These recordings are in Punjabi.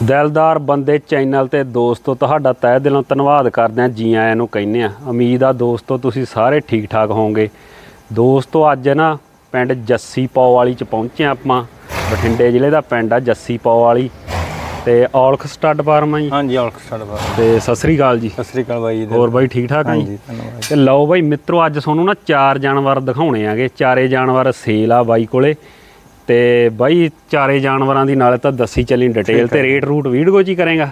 ਦਿਲਦਾਰ ਬੰਦੇ ਚੈਨਲ ਤੇ ਦੋਸਤੋ ਤੁਹਾਡਾ ਤਹਿ ਦਿਲੋਂ ਧੰਨਵਾਦ ਕਰਦੇ ਹਾਂ ਜੀ ਆਇਆਂ ਨੂੰ ਕਹਿੰਦੇ ਆ ਉਮੀਦ ਆ ਦੋਸਤੋ ਤੁਸੀਂ ਸਾਰੇ ਠੀਕ ਠਾਕ ਹੋਵੋਗੇ। ਦੋਸਤੋ ਅੱਜ ਨਾ ਪਿੰਡ ਜੱਸੀ ਪੌ ਵਾਲੀ ਚ ਪਹੁੰਚੇ ਆਪਾਂ। ਬਠਿੰਡੇ ਜ਼ਿਲ੍ਹੇ ਦਾ ਪਿੰਡ ਆ ਜੱਸੀ ਪੌ ਵਾਲੀ। ਤੇ ਔਲਖ ਸਟੱਡ ਫਾਰਮ ਆ ਜੀ? ਹਾਂਜੀ ਔਲਖ ਸਾਡਾ ਬਾਰ ਤੇ ਸਤਿ ਸ੍ਰੀ ਅਕਾਲ ਜੀ। ਸਤਿ ਸ੍ਰੀ ਅਕਾਲ ਬਾਈ ਜੀ। ਹੋਰ ਬਾਈ ਠੀਕ ਠਾਕ ਆ ਜੀ? ਹਾਂਜੀ ਧੰਨਵਾਦ ਤੇ ਲਓ ਬਾਈ ਮਿੱਤਰੋ ਅੱਜ ਤੁਹਾਨੂੰ ਨਾ ਚਾਰ ਜਾਨਵਰ ਦਿਖਾਉਣੇ ਆਗੇ। ਚਾਰੇ ਜਾਨਵਰ ਸੇਲ ਆ ਬਾਈ ਕੋਲੇ। ਤੇ ਬਾਈ ਚਾਰੇ ਜਾਨਵਰਾਂ ਦੀ ਨਾਲੇ ਤਾਂ ਦੱਸੀ ਚੱਲੀ ਡਿਟੇਲ ਤੇ ਰੇਟ ਰੂਟ ਵੀਡੀਓ ਚ ਹੀ ਕਰੇਗਾ।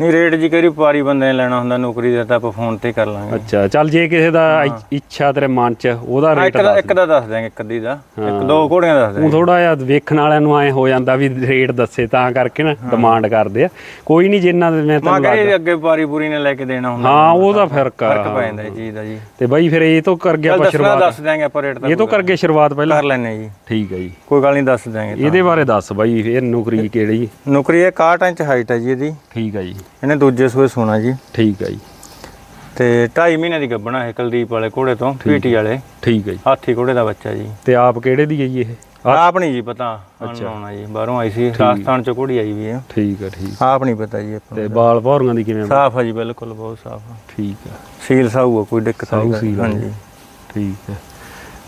ਨਹੀਂ ਰੇਟ ਜੀ ਕਰੀ ਵਪਾਰੀ ਬੰਦੇ ਨੇ ਲੈਣਾ ਹੁੰਦਾ ਨੌਕਰੀ ਦਾ ਤਾਂ ਆਪਾਂ ਫੋਨ ਤੇ ਕਰ ਲਾਂਗੇ। ਅੱਛਾ ਚੱਲ ਜੇ ਕਿਸੇ ਦਾ ਇ- ਇੱਛਾ ਤੇਰੇ ਮਨ ਚ ਉਹਦਾ ਹਾਂ, ਰੇਟ ਇੱਕ ਦਾ ਇੱਕ ਦਾ। ਦੱਸ ਦਿਆਂਗੇ ਇੱਕ ਅੱਧੀ ਦਾ। ਇੱਕ ਦੋ ਘੋੜੀਆਂ ਦੱਸ ਉਹ ਦਿਆਂਗੇ ਥੋੜਾ ਜਿਹਾ ਵੇਖਣ ਵਾਲਿਆਂ ਨੂੰ ਐ ਹੋ ਜਾਂਦਾ ਵੀ ਰੇਟ ਦੱਸੇ ਤਾਂ ਕਰਕੇ ਨਾ ਡਿਮਾਂਡ ਕਰਦੇ ਆ। ਕੋਈ ਨਹੀਂ ਜਿੰਨਾ ਦੇ ਮੈਂ ਮਾਂ ਤੁਹਾਨੂੰ ਕਹੇ ਅੱਗੇ ਵਪਾਰੀ ਪੂਰੀ ਨੇ ਲੈ ਕੇ ਦੇਣਾ ਹੁੰਦਾ। ਹਾਂ ਉਹਦਾ ਫ਼ਰਕ ਆ। ਫ਼ਰਕ ਪੈ ਜਾਂਦਾ ਇਹ ਚੀਜ਼ ਦਾ ਜੀ। ਤੇ ਬਾਈ ਫਿਰ ਇਹ ਤੋਂ ਕਰ ਗਿਆ ਆਪਾਂ ਦੱਸਣਾ ਸ਼ੁਰੂਆਤ। ਦੱਸ ਦਿਆਂਗੇ ਆਪਾਂ ਰੇਟ ਦਾ ਇਹ ਤੋਂ ਕਰ ਗਏ ਸ਼ੁਰੂਆਤ ਪਹਿਲਾਂ? ਕਰ ਲੈਣੇ ਜੀ। ਠੀਕ ਹੈ ਜੀ। ਕੋਈ ਗੱਲ ਨਹੀਂ ਦੱਸ ਦਿਆਂਗੇ ਇਹਦੇ ਬਾਰੇ ਦੱਸ ਬਾਈ ਇਹ ਨੌਕਰੀ ਕਿਹੜੀ? ਨੌਕਰੀ ਇਹ 61 ਇੰਚ ਹਾਈਟ ਹੈ ਜੀ ਇਹਦੀ। ਠੀਕ ਹੈ ਜੀ। ਇਹਨੇ ਦੂਜੇ ਸੂਏ ਸੋਨਾ ਜੀ। ਠੀਕ ਹੈ ਜੀ। ਤੇ 2.5 ਮਹੀਨੇ ਦੀ ਗੱਭਣਾ ਹੈ ਕੁਲਦੀਪ ਵਾਲੇ ਘੋੜੇ ਤੋਂ ਪੀਟੀ ਵਾਲੇ। ਠੀਕ ਹੈ ਜੀ। ਹਾਥੀ ਘੋੜੇ ਦਾ ਬੱਚਾ ਜੀ। ਤੇ ਆਪ ਕਿਹੜੇ ਦੀ ਹੈ ਜੀ ਇਹ? ਆਪ ਨਹੀਂ ਜੀ ਪਤਾ ਆਉਣਾ ਜੀ ਬਾਹਰੋਂ ਆਈ ਸੀ ਰਾਜਸਥਾਨ ਚੋਂ ਘੋੜੀ ਆਈ ਵੀ ਹੈ ਠੀਕ ਹੈ ਠੀਕ। ਆਪ ਨਹੀਂ ਪਤਾ ਜੀ ਆਪਾਂ ਤੇ ਬਾਲ ਭੌਰੀਆਂ ਦੀ ਕਿਵੇਂ ਸਾਫ਼ ਹੈ ਜੀ ਬਿਲਕੁਲ ਬਹੁਤ ਸਾਫ਼ ਹੈ ਠੀਕ ਹੈ ਸੀਲ ਸਾਊ ਆ ਕੋਈ ਦਿੱਕਤ ਨਹੀਂ। ਆ। ਹਾਂਜੀ। ਠੀਕ ਹੈ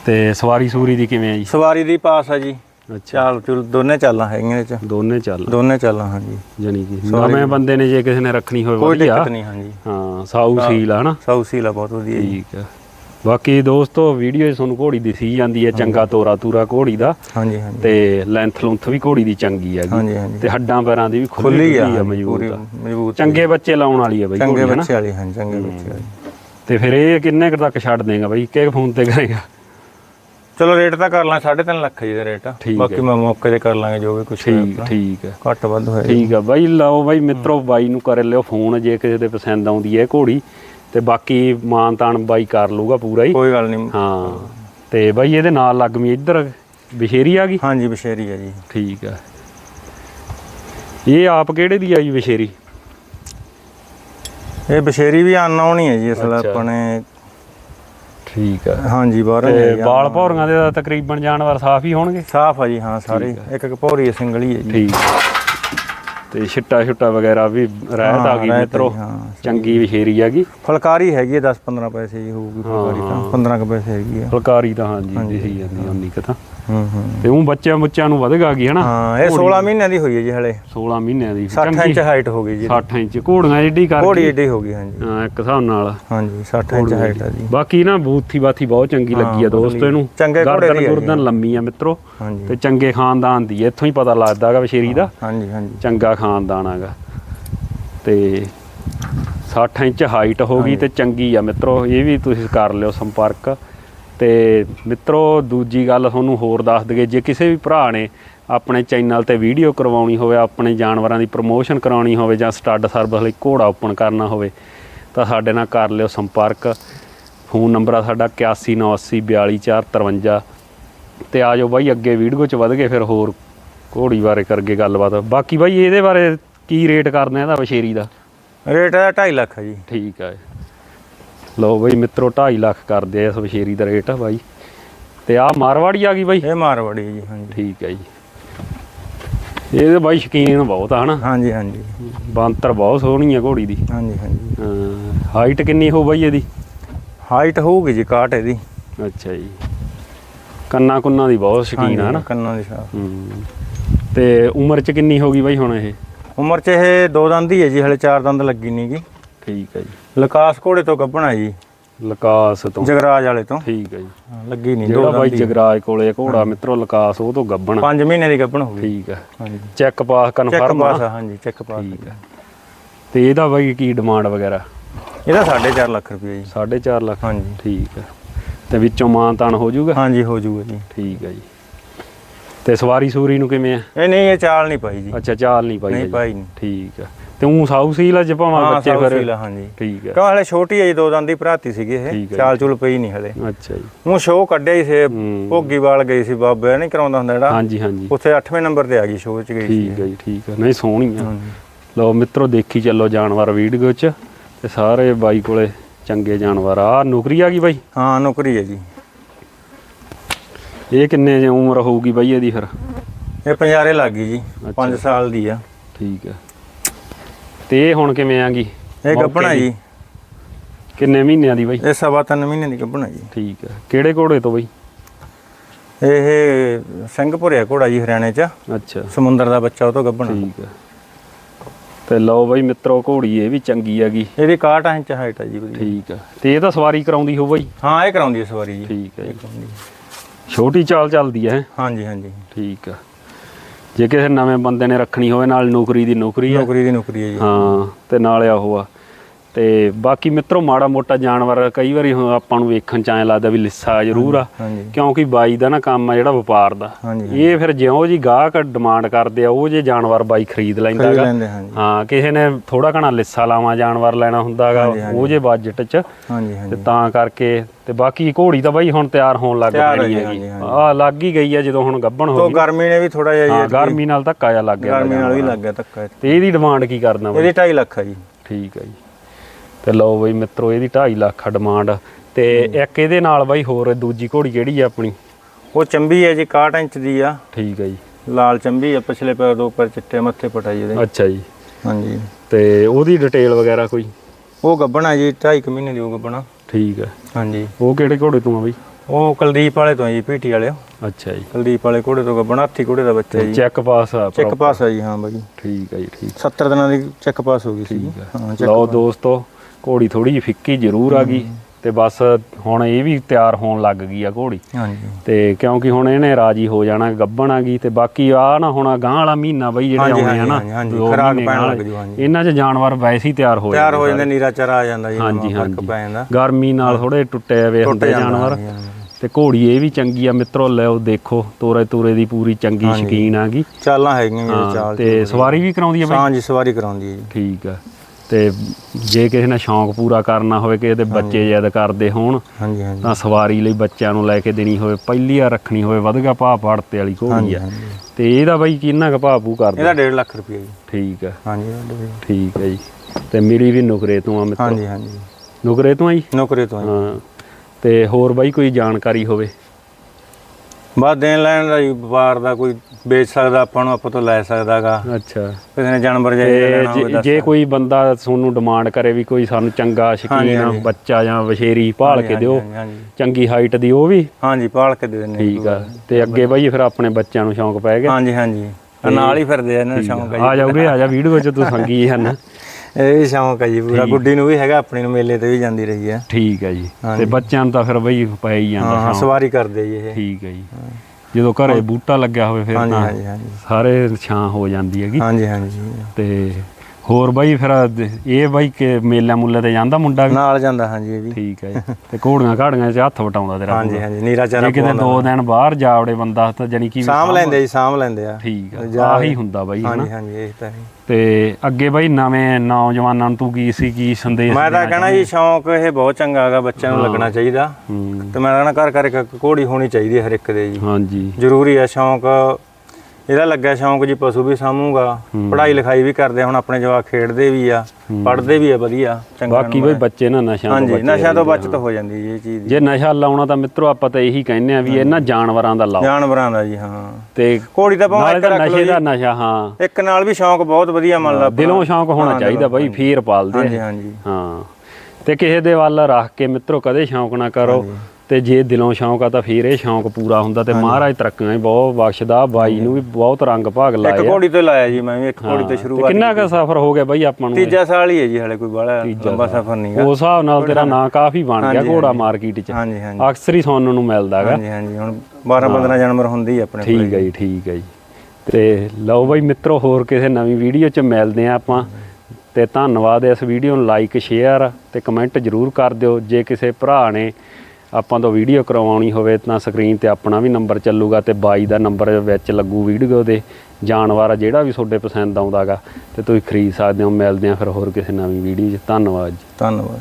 ਤੇ ਸਵਾਰੀ ਸੂਰੀ ਦੀ ਕਿਵੇਂ ਹੈ ਜੀ? ਸਵਾਰੀ ਦੀ ਪਾਸ ਹੈ ਜੀ। ਚਾਲ ਚੁਲ ਦੋਨੇ ਚਾਲਾਂ ਹੈਗੀਆਂ ਇਹ ਚ? ਦੋਨੇ ਚੱਲ। ਦੋਨੇ ਚਾਲਾਂ ਹਾਂਜੀ। ਜਾਨੀ ਕਿ ਨਵੇਂ ਬੰਦੇ ਨੇ ਜੇ ਕਿਸੇ ਨੇ ਰੱਖਣੀ ਹੋਵੇ ਕੋਈ ਵਧੀਆ। ਦਿੱਕਤ ਨਹੀਂ ਹਾਂਜੀ। ਹਾਂ ਸਾਊ ਸੀਲ ਆ ਹਨਾ? ਸਾਊ ਸੀਲ ਆ ਬਹੁਤ ਵਧੀਆ ਜੀ। ਠੀਕ ਹੈ ਬਾਕੀ ਦੋਸਤੋ ਵੀਡੀਓ 'ਚ ਤੁਹਾਨੂੰ ਘੋੜੀ ਦਿਸੀ ਜਾਂਦੀ ਹੈ ਚੰਗਾ ਤੋਰਾ ਤੂਰਾ ਘੋੜੀ ਦਾ। ਹਾਂਜੀ ਹਾਂਜੀ। ਤੇ ਲੈਂਥ ਲੁੰਥ ਵੀ ਘੋੜੀ ਦੀ ਚੰਗੀ ਹੈਗੀ ਹਾਂਜੀ ਹਾਂਜੀ। ਤੇ ਹੱਡਾਂ ਪੈਰਾਂ ਦੀ ਵੀ ਖੁੱਲੀ ਖੁੱਲੀ ਆ ਆ ਮਜ਼ਬੂਤ ਪੂਰੀ ਆ। ਮਜ਼ਬੂਤ ਚੰਗੇ ਬੱਚੇ ਲਾਉਣ ਵਾਲੀ ਆ ਬਈ ਚੰਗੇ ਘੋੜੀ ਹਨਾ? ਬੱਚੇ ਵਾਲੀ ਹਾਂਜੀ ਚੰਗੇ ਬੱਚੇ ਵਾਲੀ। ਤੇ ਫਿਰ ਇਹ ਕਿੰਨੇ ਕੁ ਤੱਕ ਛੱਡ ਦੇਗਾ ਬਈ? ਕਿ ਫੋਨ ਤੇ ਕਰੇਗਾ। ਚਲੋ ਰੇਟ ਤਾਂ ਕਰ ਲਾਂ 3.5 ਲੱਖ ਜੀ ਦਾ ਰੇਟ ਠੀਕ ਹੈ। ਬਾਕੀ ਮੈਂ ਮੌਕੇ ਤੇ ਕਰ ਲਾਂਗੇ ਜੋ ਵੀ ਕੁਝ ਠੀਕ ਠੀਕ ਹੈ। ਘੱਟ ਵੱਧ ਹੋਏ ਠੀਕ ਆ ਬਾਈ ਲਓ ਬਾਈ ਮਿੱਤਰੋ ਬਾਈ ਨੂੰ ਕਰ ਲਿਓ ਫੋਨ ਜੇ ਕਿਸੇ ਦੇ ਪਸੰਦ ਆਉਂਦੀ ਹੈ ਘੋੜੀ ਤੇ ਬਾਕੀ ਮਾਨ ਤਾਨ ਬਾਈ ਕਰ ਲੂਗਾ ਪੂਰਾ ਹੀ। ਕੋਈ ਗੱਲ ਨਹੀਂ ਹਾਂ ਤੇ ਬਾਈ ਇਹਦੇ ਨਾਲ ਲੱਗਮੀ ਇੱਧਰ ਵਿਸ਼ੇਰੀ ਆ ਗਈ? ਹਾਂਜੀ ਬਸ਼ੇਰੀ ਹੈ ਜੀ। ਠੀਕ ਆ। ਇਹ ਆਪ ਕਿਹੜੇ ਦੀ ਆਈ ਵਿਸ਼ੇਰੀ? ਇਹ ਬਸ਼ੇਰੀ ਵੀ ਅਨਨੋਨ ਹੀ ਹੈ ਜੀ ਅਸਲ। ਆਪਣੇ ਠੀਕ ਆ। ਹਾਂਜੀ ਬਾਹਰ ਤੇ ਬਾਲ ਭੌਰੀਆਂ ਦੇ ਤਾਂ ਤਕਰੀਬਨ ਜਾਨਵਰ ਸਾਫ਼ ਹੀ ਹੋਣਗੇ? ਸਾਫ਼ ਆ ਜੀ ਹਾਂ ਸਾਰੇ। ਇੱਕ ਇੱਕ ਭੌਰੀ ਸਿੰਗਲ ਹੀ ਹੈ ਜੀ। ਠੀਕ ਤੇ ਛਿੱਟਾ ਛੁੱਟਾ ਵਗੈਰਾ ਵੀ ਰਹਿਤ ਆ ਗਈ ਰਹਿਤ ਆ ਮਿੱਤਰੋ। ਜੀ, ਹਾਂ ਚੰਗੀ ਵਿਸ਼ੇਰੀ ਆ ਗਈ। ਫੁਲਕਾਰੀ ਹੈਗੀ ਹੈ 10 15 ਪੈਸੇ ਜੀ ਹੋਊਗੀ ਫੁਲਕਾਰੀ ਤਾਂ। 15 ਕੁ ਪੈਸੇ ਹੈਗੀ ਆ। ਫੁਲਕਾਰੀ ਤਾਂ ਹਾਂਜੀ ਦਿਸੀ ਜਾਂਦੀ ਉਨੀ ਕੁ ਤਾਂ। ਹੂੰ। ਹੂੰ ਤੇ ਉਹ ਬੱਚਿਆਂ ਬੱਚਿਆਂ ਨੂੰ ਵਧ ਗਈ ਹਨਾ? ਹਾਂ ਇਹ 16 ਮਹੀਨਿਆਂ ਦੀ ਹੋਈ ਹੈ ਜੀ ਹਲੇ। 16 ਮਹੀਨਿਆਂ ਦੀ। 60 ਇੰਚ ਹਾਈਟ ਹੋ ਗਈ ਜੀ 60 ਇੰਚ। ਘੋੜੀਆਂ ਏਡੀ ਕਰ ਘੋੜੀ ਏਡੀ ਹੋ ਗਈ ਹਾਂਜੀ। ਹਾਂ ਇੱਕ ਹਿਸਾਬ ਨਾਲ। ਹਾਂਜੀ 60 ਇੰਚ ਹਾਈਟ ਆ ਜੀ। ਬਾਕੀ ਨਾ ਬੂਥੀ ਬਾਥੀ ਬਹੁਤ ਚੰਗੀ ਲੱਗੀ ਆ ਦੋਸਤੋ ਇਹਨੂੰ। ਚੰਗੇ ਘੋੜੇ ਦੀ। ਗੁਰਦਨ ਲੰਮੀ ਆ ਮਿੱਤਰੋ। ਹਾਂਜੀ। ਤੇ ਚੰਗੇ ਖਾਨਦਾਨ ਦੀ ਇੱਥੋਂ ਹੀ ਪਤਾ ਲੱਗਦਾ ਹੈਗਾ ਵਸ਼ੇਰੀ ਦਾ। ਹਾਂਜੀ ਹਾਂਜੀ। ਚੰਗਾ ਖਾਨਦਾਨ ਹੈਗਾ। ਤੇ 60 ਇੰਚ ਹਾਈਟ ਹੋ ਗਈ ਤੇ ਚੰਗੀ ਆ ਮਿੱਤਰੋ। ਇਹ ਵੀ ਤੁਸੀਂ ਕਰ ਲਿਓ ਸੰਪਰਕ। ਤੇ ਮਿੱਤਰੋ ਦੂਜੀ ਗੱਲ ਤੁਹਾਨੂੰ ਹੋਰ ਦੱਸ ਦਈਏ ਜੇ ਕਿਸੇ ਵੀ ਭਰਾ ਨੇ ਆਪਣੇ ਚੈਨਲ ਤੇ ਵੀਡੀਓ ਕਰਵਾਉਣੀ ਹੋਵੇ ਆਪਣੇ ਜਾਨਵਰਾਂ ਦੀ ਪ੍ਰਮੋਸ਼ਨ ਕਰਾਉਣੀ ਹੋਵੇ ਜਾਂ ਸਟੱਡ ਸਰਵਿਸ ਲਈ ਘੋੜਾ ਓਪਨ ਕਰਨਾ ਹੋਵੇ ਤਾਂ ਸਾਡੇ ਨਾਲ ਕਰ ਲਿਓ ਸੰਪਰਕ। ਫੋਨ ਨੰਬਰ ਆ ਸਾਡਾ 8198424453 ਤੇ ਆ ਜਾਓ ਬਾਈ ਅੱਗੇ ਵੀਡੀਓ ਚ ਵਧ ਗਏ ਫਿਰ ਹੋਰ ਘੋੜੀ ਬਾਰੇ ਕਰਗੇ ਗੱਲਬਾਤ। ਬਾਕੀ ਬਾਈ ਇਹਦੇ ਬਾਰੇ ਕੀ ਰੇਟ ਕਰਨਾ ਇਹਦਾ ਵਸ਼ੇਰੀ ਦਾ? ਰੇਟ ਹੈ 2.5 ਲੱਖ ਜੀ। ਠੀਕ ਆ। ਲਓ ਬਾਈ ਮਿੱਤਰੋ 2.5 ਲੱਖ ਕਰਦੇ ਆ ਇਸ ਵਸ਼ੇਰੀ ਦਾ ਰੇਟ ਬਾਈ। ਤੇ ਆ ਮਾਰਵਾੜੀ ਆ ਗਈ ਬਾਈ? ਇਹ ਮਾਰਵਾੜੀ ਹੈ ਜੀ ਹਾਂਜੀ। ਠੀਕ ਹੈ ਜੀ। ਇਹਦੇ ਬਾਈ ਸ਼ਕੀਨ ਬਹੁਤ ਆ ਹਨਾ? ਹਾਂਜੀ ਹਾਂਜੀ। ਬਾਂਤਰ ਬਹੁਤ ਸੋਹਣੀ ਆ ਘੋੜੀ ਦੀ। ਹਾਂਜੀ ਹਾਂਜੀ। ਹਾਈਟ ਕਿੰਨੀ ਹੋ ਬਾਈ ਇਹਦੀ? ਹਾਈਟ ਹੋਊਗੀ ਜੀ ਕਾਟ ਇਹਦੀ। ਅੱਛਾ ਜੀ। ਕੰਨਾ ਕੁੰਨਾ ਦੀ ਬਹੁਤ ਸ਼ਕੀਨ ਆ ਹਨਾ? ਕੰਨਾਂ ਦੀ ਛਾਪ ਹੂੰ। ਤੇ ਉਮਰ ਚ ਕਿੰਨੀ ਹੋ ਗਈ ਬਾਈ ਹੁਣ ਇਹ? ਉਮਰ ਚ ਇਹ ਦੋ ਦੰਦ ਹੀ ਹੈ ਜੀ ਹਲੇ ਚਾਰ ਦੰਦ ਲੱਗੀ ਨਹੀਂਗੀ ਠੀਕ ਹੈ ਜੀ। ਲਕਾਸ ਘੋੜੇ ਤੋਂ ਗੱਭਣਾ ਜੀ। ਲਕਾਸ ਤੋਂ। ਜਗਰਾਜ ਵਾਲੇ ਤੋਂ। ਠੀਕ ਹੈ ਜੀ। ਹਾਂ, ਲੱਗੀ ਨਹੀਂ ਜਿਹੜਾ ਬਾਈ ਹੀ ਜਗਰਾਜ ਕੋਲੇ ਘੋੜਾ ਮਿੱਤਰੋ ਲਕਾਸ ਉਹ ਤੋਂ ਗੱਬਣ 5 ਮਹੀਨੇ ਦੀ ਗੱਭਣ ਹੋਊਗੀ ਠੀਕ ਹੈ ਹਾਂਜੀ। Check pass check confirm pass ਆ ਹਾਂਜੀ ਚੈੱਕ ਪਾਸ ਠੀਕ ਹੈ ਤੇ ਇਹਦਾ ਬਾਈ ਕੀ ਡਿਮਾਂਡ ਵਗੈਰਾ? ਇਹਦਾ 4.5 ਲੱਖ ਰੁਪਏ ਜੀ। 4.5 ਲੱਖ। ਹਾਂਜੀ। ਠੀਕ ਹੈ ਤੇ ਵਿੱਚੋਂ ਮਾਨ ਤਾਨ ਹੋ ਜਾਊਗਾ ਹਾਂਜੀ ਹੋ ਜਾਊਗਾ ਜੀ। ਠੀਕ ਹੈ ਜੀ। ਤੇ ਸਵਾਰੀ ਸੂਰੀ ਨੂੰ ਕਿਵੇਂ ਆ? ਇਹ ਨਹੀਂ ਇਹ ਚਾਲ ਨਹੀਂ ਪਾਈ ਜੀ। ਅੱਛਾ ਚਾਲ ਨਹੀਂ ਪਾਈ ਨਹੀਂ ਹੈ ਪਾਈ। ਠੀਕ ਹੈ ਤੇ ਉਹ ਸਾਊ ਸੀਲ ਆ ਜਪਾਵਾਂ ਹਾਂ ਬੱਚੇ ਫਿਰ ਸੀਲ ਆ, ਹਾਂਜੀ। ਠੀਕ ਹੈ ਕਿਉਂ ਹਲੇ ਛੋਟੀ ਹੈ ਜੀ ਦੋ ਦੰਦ ਦੀ ਭਰਾਤੀ ਸੀਗੀ ਠੀਕ ਇਹ। ਚਾਲ ਚੁਲ ਪਈ ਨਹੀਂ ਹਲੇ। ਅੱਛਾ ਜੀ। ਉਹ ਸ਼ੋਅ ਕੱਢਿਆ ਹੀ ਸੀ ਹੂੰ। ਭੋਗੀਵਾਲ ਗਈ ਸੀ ਬਾਬਾ ਨਹੀਂ ਕਰਾਉਂਦਾ ਹੁੰਦਾ ਜਿਹੜਾ। ਹਾਂਜੀ ਹਾਂਜੀ। ਉੱਥੇ 8ਵੇਂ ਨੰਬਰ ਤੇ ਆ ਗਈ ਸ਼ੋਅ ਚ ਗਈ ਸੀ। ਠੀਕ ਹੈ ਜੀ ਠੀਕ ਹੈ ਨਹੀਂ ਸੋਹਣੀ ਆ। ਹਾਂਜੀ। ਲਓ ਮਿੱਤਰੋ ਦੇਖੀ ਚੱਲੋ ਜਾਨਵਰ ਵੀਡੀਓ ਚ ਤੇ ਸਾਰੇ ਬਾਈ ਕੋਲੇ ਚੰਗੇ ਜਾਨਵਰ ਆ। ਨੌਕਰੀ ਆ ਗਈ ਬਾਈ? ਹਾਂ ਨੌਕਰੀ ਹੈ ਜੀ। ਇਹ ਕਿੰਨੇ ਉਮਰ ਹੋਊਗੀ ਬਾਈ ਇਹਦੀ ਫਿਰ? ਇਹ ਪੰਜਾਰੇ ਲੱਗ ਗਈ ਜੀ ਅੱਛਾ। 5 ਸਾਲ ਦੀ ਆ। ਠੀਕ ਆ। ਤੇ ਇਹ ਹੁਣ ਕਿਵੇਂ ਆਂਗੀ? ਇਹ ਗੱਭਣਾ ਜੀ। ਕਿੰਨੇ ਮਹੀਨਿਆਂ ਦੀ ਬਾਈ? ਇਹ ਸਵਾ ਤਿੰਨ ਮਹੀਨੇ ਦੀ ਗੱਭਣਾ ਜੀ। ਠੀਕ ਆ। ਕਿਹੜੇ ਘੋੜੇ ਤੋਂ ਬਾਈ? ਇਹ ਸਿੰਘਪੁਰਿਆ ਘੋੜਾ ਜੀ ਹਰਿਆਣੇ ਚ। ਅੱਛਾ। ਸਮੁੰਦਰ ਦਾ ਬੱਚਾ ਉਹ ਤੋਂ ਗੱਭਣਾ। ਠੀਕ ਆ। ਤੇ ਲਓ ਬਾਈ ਮਿੱਤਰੋ ਘੋੜੀ ਇਹ ਵੀ ਚੰਗੀ ਹੈਗੀ ਇਹਦੀ 61 ਇੰਚ ਹਾਈਟ ਆ ਜੀ ਵਧੀਆ। ਠੀਕ ਆ। ਤੇ ਇਹ ਤਾਂ ਸਵਾਰੀ ਕਰਾਉਂਦੀ ਹੋ ਬਾਈ? ਹਾਂ ਇਹ ਕਰਾਉਂਦੀ ਹੈ ਸਵਾਰੀ ਜੀ। ਠੀਕ ਹੈ ਜੀ। ਹੈ। ਛੋਟੀ ਚਾਲ ਚੱਲਦੀ ਹੈ? ਹਾਂਜੀ ਹਾਂਜੀ। ਠੀਕ ਆ। ਜੇ ਕਿਸੇ ਨਵੇਂ ਬੰਦੇ ਨੇ ਰੱਖਣੀ ਹੋਵੇ ਨਾਲ ਨੌਕਰੀ ਦੀ ਨੌਕਰੀ ਆ। ਨੌਕਰੀ ਦੀ ਨੌਕਰੀ ਹੈ ਜੀ। ਹਾਂ ਤੇ ਨਾਲ ਉਹ ਆ। ਤੇ ਬਾਕੀ ਮਿੱਤਰੋ ਮਾੜਾ ਮੋਟਾ ਜਾਨਵਰ ਕਈ ਵਾਰੀ ਹੁਣ ਆਪਾਂ ਨੂੰ ਵੇਖਣ ਚ ਐਂ ਲੱਗਦਾ ਵੀ ਲਿੱਸਾ ਜ਼ਰੂਰ ਆ। ਕਿਉਂਕਿ ਬਾਈ ਦਾ ਨਾ ਕੰਮ ਆ ਜਿਹੜਾ ਵਪਾਰ ਦਾ। ਇਹ ਫਿਰ ਜਿਉਂ ਜੀ ਗਾਹਕ ਡਿਮਾਂਡ ਕਰਦੇ ਆ ਉਹ ਜੇ ਜਾਨਵਰ ਬਾਈ ਖਰੀਦ ਲੈਂਦਾ ਖਰੀਦ ਗਾ। ਲੈਂਦੇ ਹਾਂਜੀ। ਹਾਂ ਕਿਸੇ ਨੇ ਥੋੜਾ ਘਣਾ ਲਿੱਸਾ ਲਾਵਾਂ ਜਾਨਵਰ ਲੈਣਾ ਹੁੰਦਾਗਾ। ਉਹ ਜੇ ਬਜਟ ਚ ਤੇ ਤਾਂ ਕਰਕੇ ਤੇ ਬਾਕੀ ਘੋੜੀ ਤਾਂ ਬਾਈ ਹੁਣ ਤਿਆਰ ਹੋਣ ਲੱਗ ਪਈ ਹੈ, ਹੈਗੀ। ਆ ਲੱਗ ਹੀ ਗਈ ਆ ਜਦੋਂ ਹੁਣ ਗੱਭਣ ਹੋ ਤੋਂ ਗਈ। ਗਰਮੀ ਨੇ ਵੀ ਥੋੜਾ ਜਿਹਾ ਹਾਂ ਗਰਮੀ ਨਾਲ ਧੱਕਾ ਜਾ ਲੱਗ ਗਿਆ ਗਰਮੀ ਨਾਲ ਵੀ ਲੱਗ ਗਿਆ ਧੱਕਾ। ਤੇ ਇਹਦੀ ਡਿਮਾਂਡ ਕੀ ਕਰਨਾ ਬਾਈ? ਇਹਦੀ 2.5 ਲੱਖ ਆ ਜੀ। ਠੀਕ ਹੈ ਜੀ। ਤੇ ਲਓ ਬਈ ਮਿੱਤਰੋ ਇਹਦੀ 2.5 ਲੱਖ ਡਿਮਾਂਡ ਤੇ ਇੱਕ ਇਹਦੇ ਨਾਲ ਬਾਈ ਹੋਰ ਦੂਜੀ ਘੋੜੀ ਕਿਹੜੀ ਆ ਆਪਣੀ? ਉਹ ਚੰਬੀ ਹੈ ਜੀ 61 ਇੰਚ ਦੀ ਆ। ਠੀਕ ਹੈ ਜੀ। ਲਾਲ ਚੰਬੀ ਆ ਪਿਛਲੇ ਪੈਰ ਦੋ ਪੈਰ ਚਿੱਟੇ ਮੱਥੇ ਪਟਾਈ ਉਹਦੇ। ਅੱਛਾ ਜੀ। ਹਾਂਜੀ। ਤੇ ਉਹਦੀ ਡਿਟੇਲ ਵਗੈਰਾ ਕੋਈ? ਉਹ ਗੱਬਣਾ ਜੀ 2.5 ਮਹੀਨੇ ਦੀ ਉਹ ਗੱਬਣਾ। ਠੀਕ ਹੈ ਹਾਂਜੀ। ਉਹ ਕਿਹੜੇ ਘੋੜੇ ਤੋਂ ਆ ਬਈ? ਉਹ ਕੁਲਦੀਪ ਵਾਲੇ ਤੋਂ ਆ ਜੀ ਪੀਟੀ ਵਾਲੇ ਅੱਛਾ ਜੀ। ਕੁਲਦੀਪ ਵਾਲੇ ਘੋੜੇ ਤੋਂ ਗੱਬਣਾ ਹਾਥੀ ਘੋੜੇ ਦਾ ਬੱਚਾ ਜੀ। ਚੈੱਕ ਪਾਸ ਆ ਚੈੱਕ। ਪਾਸ ਆ ਜੀ ਹਾਂ ਬਾਈ। ਠੀਕ ਹੈ ਜੀ ਠੀਕ। 70 ਦਿਨਾਂ ਦੀ ਚੈੱਕ ਪਾਸ ਹੋ ਗਈ ਸੀ। ਹੈ ਲਓ ਦੋਸਤੋ ਘੋੜੀ ਥੋੜੀ ਜਿਹੀ ਫਿੱਕੀ ਜ਼ਰੂਰ ਆ ਗਈ ਤੇ ਬਸ ਹੁਣ ਇਹ ਵੀ ਤਿਆਰ ਹੋਣ ਲੱਗ ਗਈ ਆ ਘੋੜੀ। ਹਾਂਜੀ। ਤੇ ਕਿਉਂਕਿ ਹੁਣ ਇਹਨੇ ਰਾਜੀ ਹੋ ਜਾਣਾ ਗੱਭਣ ਆ ਗਈ ਤੇ ਬਾਕੀ ਆ ਨਾ ਹੁਣ ਗਾਂ ਵਾਲਾ ਮਹੀਨਾ ਬਈ ਜਿਹੜੇ ਹਾਂਜੀ, ਆਉਣੇ ਆ ਨਾ ਹਾਂਜੀ, ਹਾਂਜੀ, ਦੋ ਖੁਰਾਕ ਮਹੀਨੇ ਪੈਣ ਗਾਂਹ ਲੱਗ ਜੂ, ਹਾਂਜੀ। ਇਹਨਾਂ 'ਚ ਜਾਨਵਰ ਵੈਸੇ ਹੀ ਤਿਆਰ ਹੋ ਤਿਆਰ ਹੋ ਜਾਂਦੇ ਨੀਰਾ ਚਾਰਾ ਆ ਜਾਂਦਾ ਜੀ ਹਾਂਜੀ, ਫ਼ਰਕ ਹਾਂਜੀ। ਪੈ ਜਾਂਦਾ। ਗਰਮੀ ਨਾਲ ਥੋੜੇ ਟੁੱਟੇ ਹੋਏ ਹੁੰਦੇ ਜਾਂਦਾ ਜਾਨਵਰ। ਹਾਂਜੀ, ਹਾਂਜੀ। ਤੇ ਘੋੜੀ ਇਹ ਵੀ ਚੰਗੀ ਆ ਮਿੱਤਰੋ ਲਿਓ ਦੇਖੋ ਤੋਰੇ ਤੂਰੇ ਦੀ ਪੂਰੀ ਚੰਗੀ। ਸ਼ਕੀਨ ਆ ਗਈ ਚਾਲਾਂ ਹੈਗੀਆਂ ਹਾਂ, ਚਾਲ ਤੇ ਸਵਾਰੀ ਵੀ ਕਰਾਉਂਦੀ ਆ ਬਈ? ਜੀ ਸਵਾਰੀ ਕਰਾਉਂਦੀ ਹੈ ਜੀ। ਠੀਕ ਆ। ਤੇ ਜੇ ਕਿਸੇ ਨੇ ਸ਼ੌਂਕ ਪੂਰਾ ਕਰਨਾ ਹੋਵੇ ਕਿਸੇ ਦੇ ਬੱਚੇ ਜਿੱਦ ਕਰਦੇ ਹੋਣ ਹਾਂਜੀ ਹਾਂਜੀ। ਤਾਂ ਸਵਾਰੀ ਲਈ ਬੱਚਿਆਂ ਨੂੰ ਲੈ ਕੇ ਦੇਣੀ ਹੋਵੇ ਪਹਿਲੀ ਆ ਰੱਖਣੀ ਹੋਵੇ ਵਧਗਾ ਭਾਅ ਪੜਤੇ ਵਾਲੀ ਘੋੜੀ ਆ। ਤੇ ਇਹਦਾ ਬਾਈ ਕਿੰਨਾ ਕੁ ਭਾਅ ਪੂ ਕਰਦਾ? ਇਹਦਾ 1.5 ਲੱਖ ਰੁਪਏ ਜੀ। ਠੀਕ ਆ। ਹਾਂਜੀ ਇਹਦਾ ਠੀਕ ਹੈ ਜੀ। ਤੇ ਮੇਰੀ ਵੀ ਨੁਕਰੇ ਤੋਂ ਆ ਮਿੱਤਰ। ਹਾਂਜੀ ਹਾਂਜੀ। ਨੁਕਰੇ ਤੋਂ ਆ ਜੀ? ਨੌਕਰੀ ਤੋਂ ਜੀ। ਹਾਂ। ਤੇ ਹੋਰ ਬਾਈ ਕੋਈ ਜਾਣਕਾਰੀ ਹੋਵੇ? ਬਸ ਦੇਣ ਲੈਣ ਦਾ ਜੀ ਵਪਾਰ ਦਾ ਕੋਈ ਵੇਚ ਸਕਦਾ ਆਪਾਂ ਨੂੰ ਆਪਾਂ ਤੋਂ ਲੈ ਸਕਦਾਗਾ। ਅੱਛਾ। ਕਿਸੇ ਨੇ ਜਾਨਵਰ ਜਾਈ ਤੇ ਲੈਣਾ ਹੋਵੇ ਜੇ- ਦੱਸ। ਜੇ ਕੋਈ ਬੰਦਾ ਤੁਹਾਨੂੰ ਡਿਮਾਂਡ ਕਰੇ ਵੀ ਕੋਈ ਸਾਨੂੰ ਚੰਗਾ ਹਾਂਜੀ, ਸ਼ਕੀਨ ਹਾਂਜੀ। ਬੱਚਾ ਜਾਂ ਵਸ਼ੇਰੀ ਭਾਲ ਕੇ ਹਾਂਜੀ, ਦਿਓ ਹਾਂਜੀ, ਹਾਂਜੀ। ਚੰਗੀ ਹਾਈਟ ਦੀ ਉਹ ਵੀ। ਹਾਂਜੀ ਪਾਲ ਕੇ ਦੇ ਦਿੰਦੇ ਠੀਕ ਆ। ਤੇ ਅੱਗੇ ਬਾਈ ਫਿਰ ਆਪਣੇ ਬੱਚਿਆਂ ਨੂੰ ਸ਼ੌਂਕ ਪੈ ਗਿਆ। ਹਾਂਜੀ ਹਾਂਜੀ। ਨਾਲ ਹੀ ਫਿਰਦੇ ਆ ਇਹਨਾਂ ਨੂੰ ਸ਼ੌਂਕ ਆ ਉਰੇ ਆ ਜਾ ਵੀਡੀਓ 'ਚ ਤੂੰ ਸੰਗੀ ਹਨ ਇਹ ਵੀ ਸ਼ੌਂਕ ਹੈ ਜੀ ਪੂਰਾ। ਗੁੱਡੀ ਨੂੰ ਵੀ ਹੈਗਾ ਆਪਣੀ ਨੂੰ ਮੇਲੇ ਤੇ ਵੀ ਜਾਂਦੀ ਰਹੀ ਹੈ ਠੀਕ ਹੈ ਜੀ। ਹਾਂਜੀ। ਤੇ ਬੱਚਿਆਂ ਨੂੰ ਤਾਂ ਫਿਰ ਬਈ ਪੈ ਹੀ ਹਾਂ ਜਾਂਦਾ ਹਾਂ ਸ਼ੌਂਕ। ਸਵਾਰੀ ਕਰਦੇ ਜੀ ਇਹ। ਠੀਕ ਹੈ ਜੀ। ਜਦੋਂ ਘਰੇ ਬੂਟਾ ਲੱਗਿਆ ਹੋਵੇ ਫਿਰ ਹਾਂਜੀ ਤਾਂ ਹਾਂਜੀ ਹਾਂਜੀ। ਸਾਰੇ ਛਾਂ ਹੋ ਜਾਂਦੀ ਹੈਗੀ। ਹਾਂਜੀ ਹਾਂਜੀ ਤੇ ਹੋਰ ਬਾਈ ਫਿਰ ਇਹ ਬਾਈ ਕਿ ਮੇਲਾ ਮੁੱਲੇ ਤੇ ਜਾਂਦਾ ਮੁੰਡਾ ਵੀ? ਨਾਲ ਜਾਂਦਾ ਹਾਂਜੀ ਇਹ ਵੀ। ਠੀਕ ਹੈ ਜੀ। ਤੇ ਘੋੜੀਆਂ ਘਾੜੀਆਂ 'ਚ ਹੱਥ ਵਟਾਉਂਦਾ ਤੇਰਾ ਹਾਂਜੀ। ਹਾਂਜੀ ਨੀਰਾ ਚਾਰਾ ਜੇ ਕਿਤੇ ਦੋ ਦਿਨ ਬਾਹਰ ਜਾਵੜੇ ਬੰਦਾ ਤਾਂ ਜਾਨੀ ਕਿ ਸਾਂਭ ਲੈਂਦੇ ਜੀ ਸਾਂਭ ਲੈਂਦੇ ਆ। ਠੀਕ ਆ ਆਹੀ ਹੁੰਦਾ ਬਾਈ ਹਾਂਜੀ ਹਾਂਜੀ ਇਹ ਤਾਂ ਹੈ। ਤੇ ਅੱਗੇ ਬਾਈ ਨਵੇਂ ਨੌਜਵਾਨਾਂ ਨੂੰ ਤੂੰ ਕੀ ਸੀ ਕੀ ਸੰਦੇਸ਼ ਮੈਂ ਤਾਂ ਕਹਿਣਾ ਜੀ ਸ਼ੌਂਕ ਇਹ ਬਹੁਤ ਚੰਗਾ ਹੈਗਾ ਬੱਚਿਆਂ ਨੂੰ ਲੱਗਣਾ ਚਾਹੀਦਾ। ਤੇ ਮੈਂ ਕਹਿਣਾ ਘਰ ਘਰ ਇੱਕ ਘੋੜੀ ਹੋਣੀ ਚਾਹੀਦੀ ਹਰ ਇੱਕ ਦੇ ਜੀ। ਹਾਂਜੀ। ਜ਼ਰੂਰੀ ਹੈ ਸ਼ੌਂਕ ਇਹਦਾ ਲੱਗਿਆ ਸ਼ੌਂਕ ਜੀ ਪਸ਼ੂ ਵੀ ਸਾਂਭੂਗਾ ਪੜ੍ਹਾਈ ਲਿਖਾਈ ਵੀ ਕਰਦੇ ਆ, ਹੁਣ ਆਪਣੇ ਜਵਾਕ ਖੇਡਦੇ ਵੀ ਆ ਪੜ੍ਹਦੇ ਵੀ ਆ ਵਧੀਆ ਚੰਗਾ ਬਾਕੀ ਬਾਈ ਬੱਚੇ ਨਾ ਨਸ਼ਿਆਂ ਤੋਂ ਹਾਂਜੀ ਬਚੇ ਨਸ਼ਾ ਤੋਂ ਬਚਤ ਹੋ। ਜਾਂਦੀ ਜੀ ਇਹ ਚੀਜ਼ ਦੀ। ਜੇ ਨਸ਼ਾ ਲਾਉਣਾ ਤਾਂ ਮਿੱਤਰੋ ਆਪਾਂ ਤਾਂ ਇਹੀ ਕਹਿੰਦੇ ਆ ਵੀ ਇਹਨਾਂ ਜਾਨਵਰਾਂ ਦਾ ਲਾਓ। ਜਾਨਵਰਾਂ ਦਾ ਜੀ ਹਾਂ। ਤੇ ਘੋੜੀ ਤਾਂ ਭਾਵੇਂ ਨਾਲੇ ਇੱਕ ਤਾਂ ਰੱਖ ਲਓ ਨਸ਼ੇ ਦਾ ਨਸ਼ਾ ਹਾਂ। ਇੱਕ ਨਾਲ ਵੀ ਸ਼ੌਂਕ ਬਹੁਤ ਵਧੀਆ ਮੰਨ ਲਾ ਆਪਣਾ। ਦਿਲੋਂ ਸ਼ੌਂਕ ਹੋਣਾ ਚਾਹੀਦਾ ਬਾਈ ਫੇਰ ਪਾਲਦੇ ਹਾਂਜੀ ਆ। ਹਾਂਜੀ ਹਾਂ। ਤੇ ਕਿਸੇ ਦੇ ਵੱਲ ਰੱਖ ਕੇ ਮਿੱਤਰੋ ਕਦੇ ਸ਼ੌਂਕ ਨਾ ਕਰੋ। ਤੇ ਜੇ ਦਿਲੋਂ ਸ਼ੌਂਕ ਆ ਤਾਂ ਫੇਰ ਇਹ ਸ਼ੌਂਕ ਪੂਰਾ ਹੁੰਦਾ ਤੇ ਮਹਾਰਾਜ ਤਰੱਕੀਆਂ ਹੀ ਬਹੁਤ ਬਖਸ਼ਦਾ ਬਾਈ ਨੂੰ ਵੀ ਬਹੁਤ ਰੰਗ ਭਾਗ ਇੱਕ ਲਾਏ ਆ ਘੋੜੀ ਤੋਂ ਲਾਇਆ ਜੀ ਮੈਂ ਵੀ ਇੱਕ ਘੋੜੀ ਤੋਂ ਸ਼ੁਰੂਆਤ ਕਿੰਨਾ ਕੁ ਸਫ਼ਰ ਹੋ ਗਿਆ ਬਾਈ ਆਪਾਂ ਨੂੰ ਤੀਜਾ ਸਾਲ ਹੀ ਹੈ ਜੀ ਹਲੇ ਕੋਈ ਬੜਾ ਲੰਬਾ ਸਫ਼ਰ ਨਹੀਂਗਾ ਉਸ ਹਿਸਾਬ ਨਾਲ ਤੇਰਾ ਨਾਂ ਕਾਫੀ ਬਣ ਗਿਆ ਘੋੜਾ ਮਾਰਕੀਟ 'ਚ। ਹਾਂਜੀ ਹਾਂਜੀ। ਅਕਸਰ ਹੀ ਸੁਣਨ ਨੂੰ ਮਿਲਦਾ ਗਾ ਹਾਂਜੀ ਹਾਂਜੀ। ਹੁਣ 12 15 ਜਾਨਵਰ ਹੁੰਦੇ ਹੀ ਆਪਣੇ ਕੋਲ ਠੀਕ ਹੈ ਜੀ। ਠੀਕ ਹੈ ਜੀ। ਤੇ ਲਓ ਬਾਈ ਮਿੱਤਰੋ ਹੋਰ ਕਿਸੇ ਨਵੀਂ ਵੀਡੀਓ 'ਚ ਮਿਲਦੇ ਆ ਆਪਾਂ। ਤੇ ਧੰਨਵਾਦ ਇਸ ਵੀਡੀਓ ਨੂੰ ਲਾਈਕ ਸ਼ੇਅਰ ਤੇ ਕਮੈਂਟ ਜਰੂਰ ਕਰ ਦਿਓ। ਜੇ ਕਿਸੇ ਭਰਾ ਨੇ ਆਪਾਂ ਤੋਂ ਵੀਡੀਓ ਕਰਵਾਉਣੀ ਹੋਵੇ ਤਾਂ ਸਕਰੀਨ ਤੇ ਆਪਣਾ ਵੀ ਨੰਬਰ ਚੱਲੂਗਾ ਤੇ ਬਾਈ ਦਾ ਨੰਬਰ ਵਿੱਚ ਲੱਗੂ ਵੀਡੀਓ ਦੇ। ਜਾਨਵਰ ਜਿਹੜਾ ਵੀ ਤੁਹਾਡੇ ਪਸੰਦ ਆਉਂਦਾਗਾ ਤੇ ਤੁਸੀਂ ਖਰੀਦ ਸਕਦੇ ਹੋ। ਮਿਲਦੇ ਆ ਫਿਰ ਹੋਰ ਕਿਸੇ ਨਵੀਂ ਵੀਡੀਓ 'ਚ। ਧੰਨਵਾਦ ਜੀ। ਧੰਨਵਾਦ।